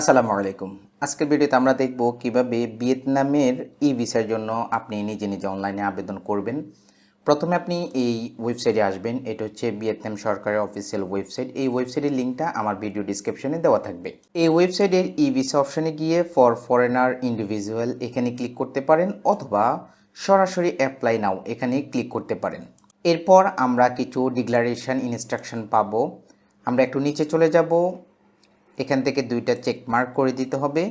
আসসালামু আলাইকুম। আজকের ভিডিওতে আমরা দেখব কীভাবে ভিয়েতনামের ই ভিসার জন্য আপনি নিজে নিজে অনলাইনে আবেদন করবেন। প্রথমে আপনি এই ওয়েবসাইটে আসবেন। এটা হচ্ছে ভিয়েতনাম সরকারের অফিসিয়াল ওয়েবসাইট। এই ওয়েবসাইটের লিঙ্কটা আমার ভিডিও ডিসক্রিপশনে দেওয়া থাকবে। এই ওয়েবসাইটের ই ভিসা অপশনে গিয়ে ফর ফরেনার ইন্ডিভিজুয়াল এখানে ক্লিক করতে পারেন অথবা সরাসরি অ্যাপ্লাই নাও এখানে ক্লিক করতে পারেন। এরপর আমরা কিছু ডিক্লারেশন, ইনস্ট্রাকশন পাবো। আমরা একটু নিচে চলে যাব। এখান থেকে দুইটা চেক মার্ক করে দিতে হবে।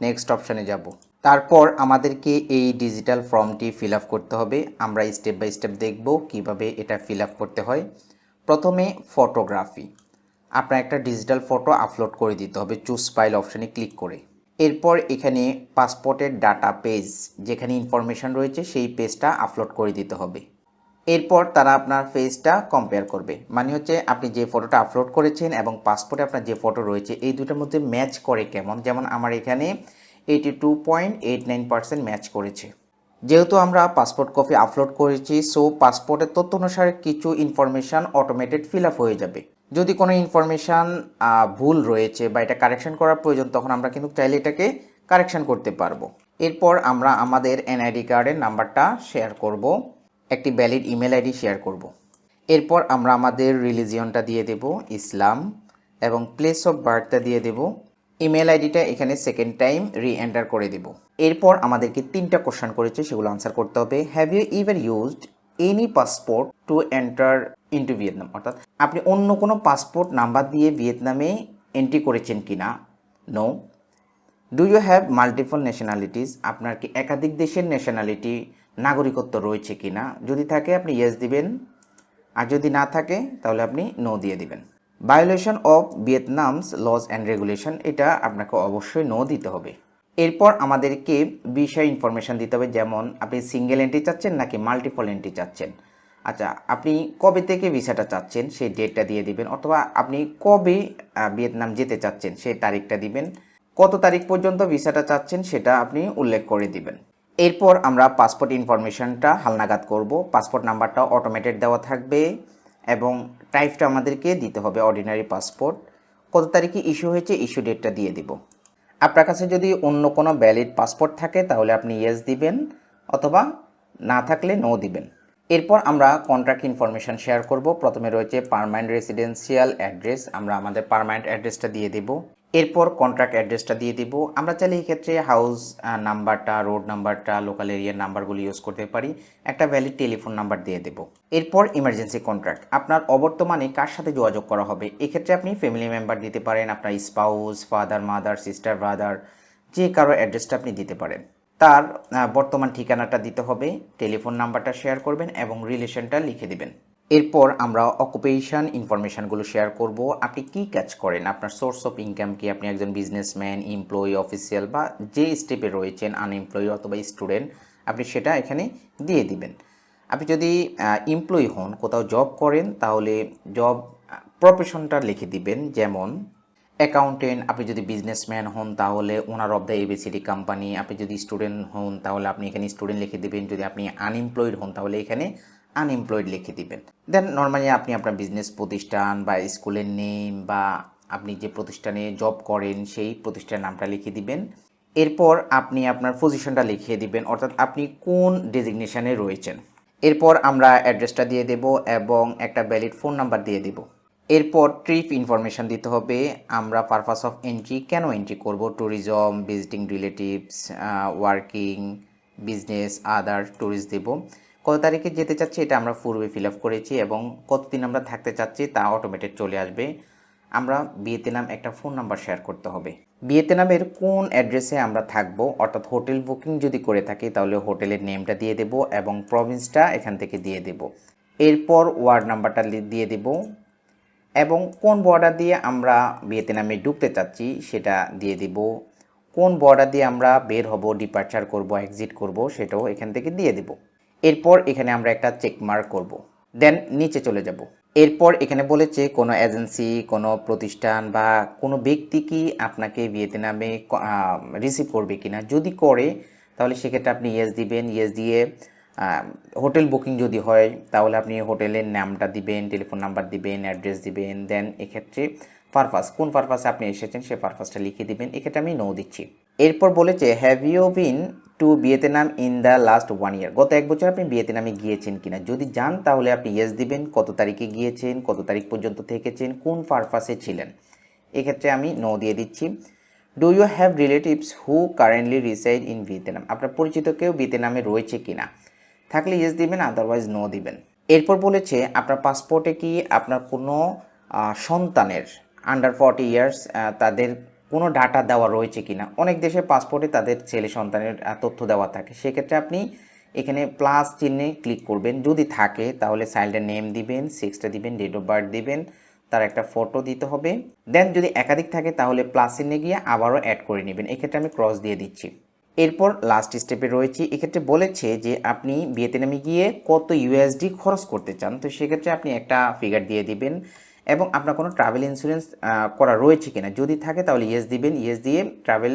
নেক্সট অপশানে যাব। তারপর আমাদেরকে এই ডিজিটাল ফর্মটি ফিল করতে হবে। আমরা স্টেপ বাই স্টেপ দেখব কীভাবে এটা ফিল করতে হয়। প্রথমে ফটোগ্রাফি আপনার একটা ডিজিটাল ফটো আপলোড করে দিতে হবে চুজ ফাইল অপশানে ক্লিক করে। এরপর এখানে পাসপোর্টের ডাটা পেজ যেখানে ইনফরমেশন রয়েছে, সেই পেজটা আপলোড করে দিতে হবে। এরপর তারা আপনার ফেসটা কম্পেয়ার করবে। মানে হচ্ছে আপনি যে ফটোটা আপলোড করেছেন এবং পাসপোর্টে আপনার যে ফটো রয়েছে, এই দুটোর মধ্যে ম্যাচ করে কেমন? যেমন আমার এখানে eighty two point eight nine percent match করেছে। যেহেতু আমরা পাসপোর্ট কপি আপলোড করেছি সো পাসপোর্টের তথ্য অনুসারে কিছু ইনফরমেশান অটোমেটেড ফিল আপ হয়ে যাবে। যদি কোনো ইনফরমেশান ভুল রয়েছে বা এটা কারেকশন করার প্রয়োজন, তখন আমরা কিন্তু চাইলে এটাকে কারেকশন করতে পারব। এরপর আমরা আমাদের এনআইডি কার্ডের নাম্বারটা শেয়ার করব। একটি ভ্যালিড ইমেল আইডি শেয়ার করব। এরপর আমরা আমাদের রিলিজিয়নটা দিয়ে দেব, ইসলাম, এবং প্লেস অফ বার্থটা দিয়ে দেব। ইমেল আইডিটা এখানে সেকেন্ড টাইম রি এন্টার করে দেব। এরপর আমাদেরকে তিনটা কোশ্চেন করেছে, সেগুলো আনসার করতে হবে। Have you ever used any passport to enter into Vietnam অর্থাৎ আপনি অন্য কোনো পাসপোর্ট নাম্বার দিয়ে ভিয়েতনামে এন্ট্রি করেছেন কি না no do you have multiple nationalities আপনার কি একাধিক দেশের ন্যাশনালিটি নাগরিকত্ব রয়েছে কি না, যদি থাকে আপনি ইয়েস দিবেন, আর যদি না থাকে তাহলে আপনি নো দিয়ে দিবেন। Violation of Vietnam's laws and regulation এটা আপনাকে অবশ্যই নো দিতে হবে। এরপর আমাদেরকে বিষয় ইনফরমেশান দিতে হবে, যেমন আপনি সিঙ্গেল এন্ট্রি চাচ্ছেন নাকি মাল্টিপল এন্ট্রি চাচ্ছেন। আচ্ছা আপনি কবে থেকে ভিসাটা চাচ্ছেন সেই ডেটটা দিয়ে দিবেন, অথবা আপনি কবে ভিয়েতনাম যেতে চাচ্ছেন সেই তারিখটা দিবেন, কত তারিখ পর্যন্ত ভিসাটা চাচ্ছেন, সেটা আপনি উল্লেখ করে দিবেন। এরপর আমরা পাসপোর্ট ইনফরমেশনটা হালনাগাদ করব। পাসপোর্ট নাম্বারটা অটোমেটেড দেওয়া থাকবে এবং টাইপটা আমাদেরকে দিতে হবে অর্ডিনারি পাসপোর্ট কত তারিখে ইস্যু হয়েছে ইস্যু ডেটটা দিয়ে দিব। আপনার কাছে যদি অন্য কোনো ভ্যালিড পাসপোর্ট থাকে, তাহলে আপনি ইয়েস দিবেন অথবা না থাকলে নো দিবেন। এরপর আমরা কন্ট্রাক্ট ইনফরমেশন শেয়ার করব। প্রথমে রয়েছে পারমানেন্ট রেসিডেন্সিয়াল অ্যাড্রেস আমরা আমাদের পারমানেন্ট অ্যাড্রেসটা দিয়ে দেব। এরপর কন্ট্রাক্ট অ্যাড্রেসটা দিয়ে দিব। আমরা চাইলে এই ক্ষেত্রে হাউস নাম্বারটা রোড নাম্বারটা লোকাল এরিয়ার নাম্বারগুলো ইউজ করতে পারি। একটা ভ্যালিড টেলিফোন নাম্বার দিয়ে দেব। এরপর ইমার্জেন্সি কন্ট্রাক্ট আপনার অবর্তমানে কার সাথে যোগাযোগ করা হবে? এক্ষেত্রে আপনি ফ্যামিলি মেম্বার দিতে পারেন, আপনার spouse father mother sister brother যে কারও অ্যাড্রেসটা আপনি দিতে পারেন। তার বর্তমান ঠিকানাটা দিতে হবে টেলিফোন নাম্বারটা শেয়ার করবেন এবং রিলেশনটা লিখে দিবেন। এরপর আমরা অকুপেশন ইনফরমেশনগুলো শেয়ার করব। আপনি কি কাজ করেন? আপনার সোর্স অফ ইনকাম কি? আপনি একজন বিজনেসম্যান এমপ্লয়ি অফিসিয়াল বা যে স্টেপে রয়েছেন আনএমপ্লয়ি অথবা স্টুডেন্ট আপনি সেটা এখানে দিয়ে দিবেন। আপনি যদি এমপ্লয়ি হন, কোথাও জব করেন, তাহলে জব প্রফেশনটা লিখে দিবেন। যেমন অ্যাকাউন্টেন্ট আপনি যদি বিজনেসম্যান হন, তাহলে owner of the ABCD company আপনি যদি স্টুডেন্ট হন, তাহলে আপনি এখানে স্টুডেন্ট লিখে দিবেন। যদি আপনি আনএমপ্লয়েড হন, তাহলে এখানে আনএমপ্লয়েড লিখে দিবেন। দেন নর্মালি আপনি আপনার বিজনেস প্রতিষ্ঠান বা স্কুলের নেম বা আপনি যে প্রতিষ্ঠানে জব করেন, সেই প্রতিষ্ঠানের নামটা লিখে দিবেন। এরপর আপনি আপনার পজিশনটা লিখিয়ে দিবেন, অর্থাৎ আপনি কোন ডেজিগনেশানে রয়েছেন। এরপর আমরা অ্যাড্রেসটা দিয়ে দেব এবং একটা ভ্যালিড ফোন নাম্বার দিয়ে দেব। এরপর ট্রিপ ইনফরমেশন দিতে হবে। আমরা পারপাস অফ এন্ট্রি কেন এন্ট্রি করব? Tourism visiting relatives working business other tourist দেব। কত তারিখে যেতে চাচ্ছি এটা আমরা পূর্বে ফিল আপ করেছি এবং কতদিন আমরা থাকতে চাচ্ছি তা অটোমেটেড চলে আসবে। আমরা বিয়েতে নাম একটা ফোন নাম্বার শেয়ার করতে হবে। বিয়েতে নামের কোন অ্যাড্রেসে আমরা থাকব? অর্থাৎ হোটেল বুকিং যদি করে থাকি, তাহলে হোটেলের নেমটা দিয়ে দেব এবং প্রভিন্সটা এখান থেকে দিয়ে দেব। এরপর ওয়ার্ড নাম্বারটা দিয়ে দেব এবং কোন বর্ডার দিয়ে আমরা ভিয়েতনামে ঢুকতে চাচ্ছি সেটা দিয়ে দিব। কোন বর্ডার দিয়ে আমরা বের হব ডিপার্চার করব এক্সিট করব, সেটাও এখান থেকে দিয়ে দিব। এরপর এখানে আমরা একটা চেক মার্ক করব। দেন নিচে চলে যাব। এরপর এখানে বলেছে কোনো এজেন্সি কোনো প্রতিষ্ঠান বা কোনো ব্যক্তি কি আপনাকে ভিয়েতনামে রিসিভ করবে কিনা? যদি করে, তাহলে সেক্ষেত্রে আপনি ইয়েস দিবেন। ইয়েস দিয়ে হোটেল বুকিং যদি হয়, তাহলে আপনি হোটেলের নামটা দিবেন টেলিফোন নাম্বার দিবেন অ্যাড্রেস দিবেন। দেন এক্ষেত্রে পারপাস কোন পারপাসে আপনি এসেছেন সেই পারপাসটা লিখে দিবেন। এক্ষেত্রে আমি নো দিচ্ছি। এরপর বলেছে have you been to Vietnam in the last one year গত এক বছর আপনি ভিয়েতনামে গিয়েছেন কিনা? যদি যান, তাহলে আপনি ইয়েস দিবেন। কত তারিখে গিয়েছেন? কত তারিখ পর্যন্ত থেকেছেন? কোন পারপাসে ছিলেন? এক্ষেত্রে আমি নো দিয়ে দিচ্ছি। Do you have relatives who currently reside in Vietnam আপনার পরিচিত কেউ ভিয়েতনামে রয়েছে কিনা? থাকলে ইয়েস দিবেন আদারওয়াইজ নো দিবেন। এরপর বলেছে, আপনার পাসপোর্টে কি আপনার কোনো সন্তানের আন্ডার ফর্টি ইয়ার্স তাদের কোনো ডাটা দেওয়া রয়েছে কিনা? অনেক দেশে পাসপোর্টে তাদের ছেলে সন্তানের তথ্য দেওয়া থাকে। সেক্ষেত্রে আপনি এখানে প্লাস চিহ্নে ক্লিক করবেন। যদি থাকে, তাহলে চাইল্ডের নেম দিবেন সিক্সটা দিবেন ডেট অফ বার্থ দিবেন, তার একটা ফটো দিতে হবে। দেন যদি একাধিক থাকে, তাহলে প্লাস চিহ্নে গিয়ে আবারও অ্যাড করে নেবেন। এক্ষেত্রে আমি ক্রস দিয়ে দিচ্ছি। এরপর লাস্ট স্টেপে রয়েছে। এক্ষেত্রে বলেছে যে আপনি ভিয়েতনামে গিয়ে কত ইউএসডি খরচ করতে চান। তো সেক্ষেত্রে আপনি একটা ফিগার দিয়ে দিবেন। এবং আপনার কোনো ট্রাভেল ইন্স্যুরেন্স করা রয়েছে কিনা। যদি থাকে তাহলে ইয়েস দিবেন ইয়েস দিয়ে ট্রাভেল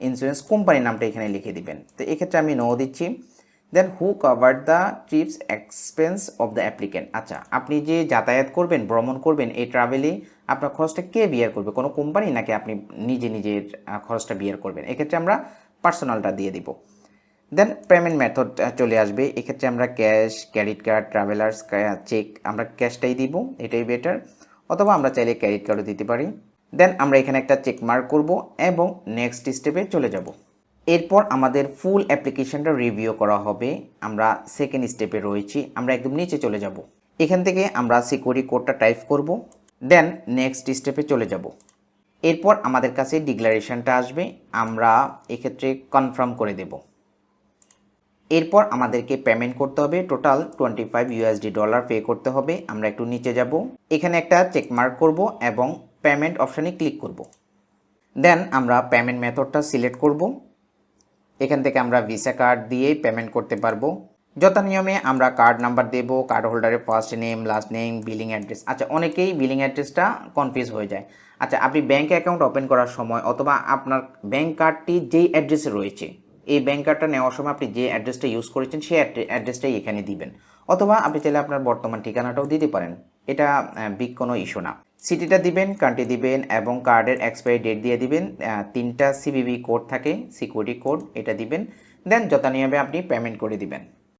ইন্স্যুরেন্স কোম্পানির নামটা এখানে লিখে দিবেন। তো এক্ষেত্রে আমি নো দিচ্ছি। Then who cover the trips expense of the applicant আচ্ছা আপনি যে যাতায়াত করবেন, ভ্রমণ করবেন, এই ট্রাভেলে আপনার খরচটা কে বিয়ার করবে? কোনো কোম্পানি নাকি আপনি নিজে নিজের খরচটা বিয়ার করবেন? এক্ষেত্রে আমরা পার্সোনালটা দিয়ে দিব। দেন পেমেন্ট মেথড চলে আসবে। এক্ষেত্রে আমরা cash credit card travellers cheque আমরা ক্যাশটাই দিব, এটাই বেটার অথবা আমরা চাইলে ক্রেডিট কার্ডও দিতে পারি। দেন আমরা এখানে একটা চেক মার্ক করব এবং নেক্সট স্টেপে চলে যাব। এরপর আমাদের ফুল অ্যাপ্লিকেশনটা রিভিউ করা হবে। আমরা সেকেন্ড স্টেপে রয়েছি, আমরা একদম নিচে চলে যাব। এখান থেকে আমরা সিকিউরিটি কোডটা টাইপ করব দেন নেক্সট স্টেপে চলে যাব। এরপর আমাদের কাছে ডিক্লারেশনটা আসবে, আমরা এক্ষেত্রে কনফার্ম করে দেব। এরপর আমাদেরকে পেমেন্ট করতে হবে। Total twenty five USD dollar pay করতে হবে। আমরা একটু নিচে যাব। এখানে একটা চেক মার্ক করব এবং পেমেন্ট অপশানে ক্লিক করব। দেন আমরা পেমেন্ট মেথডটা সিলেক্ট করব। এখান থেকে আমরা ভিসা কার্ড দিয়েই পেমেন্ট করতে পারব। যথা নিয়মে আমরা কার্ড নাম্বার দেব কার্ড হোল্ডারের first name last name billing address আচ্ছা অনেকেই বিলিং অ্যাড্রেসটা কনফিউজ হয়ে যায়। আচ্ছা আপনি ব্যাঙ্ক অ্যাকাউন্ট ওপেন করার সময় অথবা আপনার ব্যাঙ্ক কার্ডটি যেই অ্যাড্রেসে রয়েছে এই ব্যাংক কার্ডটা নেওয়ার সময় আপনি যে অ্যাড্রেসটা ইউজ করেছেন, সেই অ্যাড্রেসটাই এখানে দিবেন। অথবা আপনি চাইলে আপনার বর্তমান ঠিকানাটাও দিতে পারেন। এটা বিগ কোনো ইস্যু না। সিটিটা দিবেন কান্ট্রি দিবেন, এবং কার্ডের এক্সপায়ারি ডেট দিয়ে দিবেন। তিনটা সিবিবি কোড থাকে সিকিউরিটি কোড এটা দিবেন। দেন যথানিয়মে আপনি পেমেন্ট করে দিবেন।